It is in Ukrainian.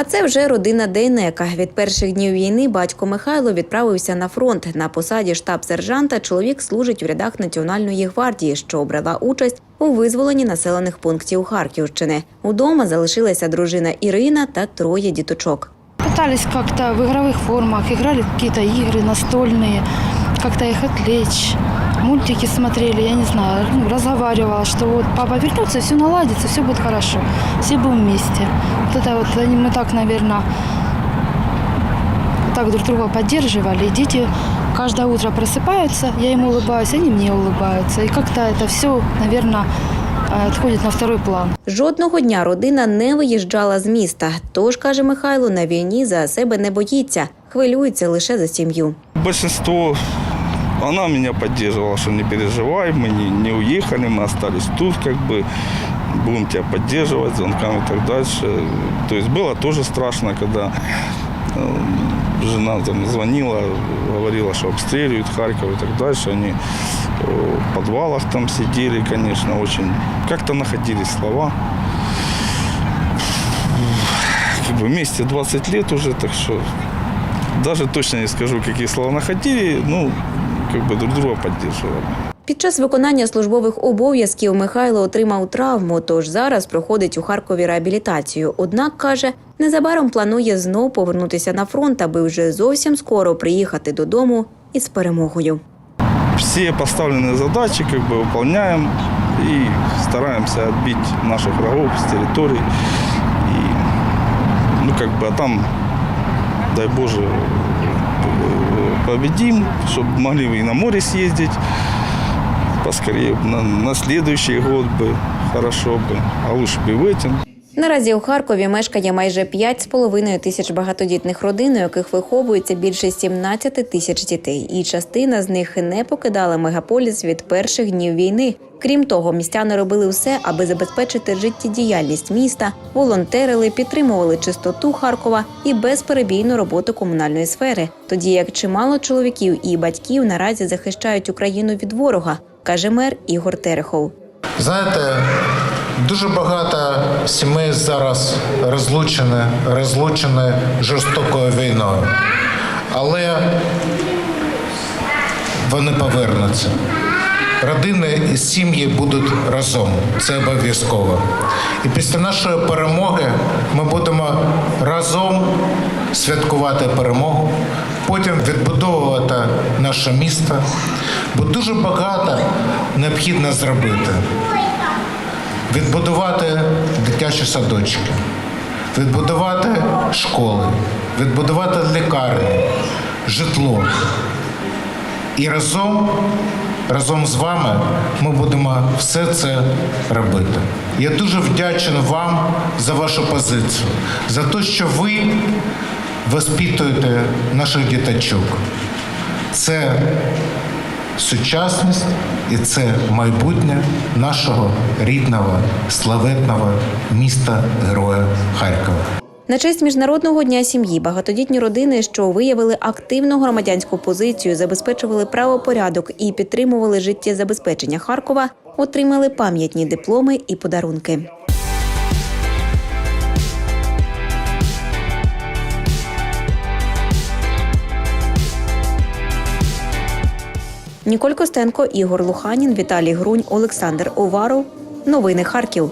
А це вже родина Дейнека. Від перших днів війни батько Михайло відправився на фронт. На посаді штаб-сержанта чоловік служить в рядах Національної гвардії, що брала участь у визволенні населених пунктів Харківщини. Удома залишилася дружина Ірина та троє діточок. Пытались как-то в игровых формах, играли в какие-то игры настольные, как-то их отвлечь. Мультики смотрели, я не знаю, ну, разговаривала, что вот папа вернется, все наладится, все будет хорошо, все будем вместе. Вот это вот они- мы так, наверное, так друг друга поддерживали. И дети каждое утро просыпаются, я им улыбаюсь, они мне улыбаются. И как-то это все, наверное, отходит на второй план. Жодного дня родина не виїжджала з міста. Тож, каже Михайло, на війні за себе не боїться, хвилюється лише за сім'ю. Большинство, она меня поддерживала, что не переживай, мы не, не уехали, мы остались тут, как бы, будем тебя поддерживать звонками и так дальше. То есть было тоже страшно, когда э, жена там звонила, говорила, что обстреливают Харьков и так дальше. Они э, в подвалах там сидели, конечно, очень как-то находили слова. Как бы вместе 20 лет уже, так что даже точно не скажу, какие слова находили, ну, как бы друг друга поддерживали. Під час виконання службових обов'язків Михайло отримав травму, тож зараз проходить у Харкові реабілітацію. Однак каже, незабаром планує знов повернутися на фронт, аби вже зовсім скоро приїхати додому із перемогою. Все поставленные задачи как бы выполняем и стараемся отбить наших врагов с территорий. И, ну, как бы, а там, дай Боже, э, победим, чтобы могли бы и на море съездить поскорее, на, на следующий год бы, хорошо бы, а лучше бы и в этом. Наразі у Харкові мешкає майже 5,5 тисяч багатодітних родин, у яких виховується більше 17 тисяч дітей, і частина з них не покидала мегаполіс від перших днів війни. Крім того, містяни робили все, аби забезпечити життєдіяльність міста, волонтерили, підтримували чистоту Харкова і безперебійну роботу комунальної сфери. Тоді як чимало чоловіків і батьків наразі захищають Україну від ворога, каже мер Ігор Терехов. Знаєте, дуже багато сімей зараз розлучені, розлучені жорстокою війною. Але вони повернуться. Родини і сім'ї будуть разом. Це обов'язково. І після нашої перемоги ми будемо разом святкувати перемогу, потім відбудовувати наше місто, бо дуже багато необхідно зробити відбудувати дитячі садочки, відбудувати школи, відбудувати лікарні, житло. І разом, разом з вами ми будемо все це робити. Я дуже вдячний вам за вашу позицію, за те, що ви воспитуєте наших діточок. Це сучасність і це майбутнє нашого рідного славетного міста Героя Харкова. На честь міжнародного дня сім'ї багатодітні родини, що виявили активну громадянську позицію, забезпечували правопорядок і підтримували життєзабезпечення Харкова, отримали пам'ятні дипломи і подарунки. Ніколь Костенко, Ігор Луханін, Віталій Грунь, Олександр Оваров. Новини Харків.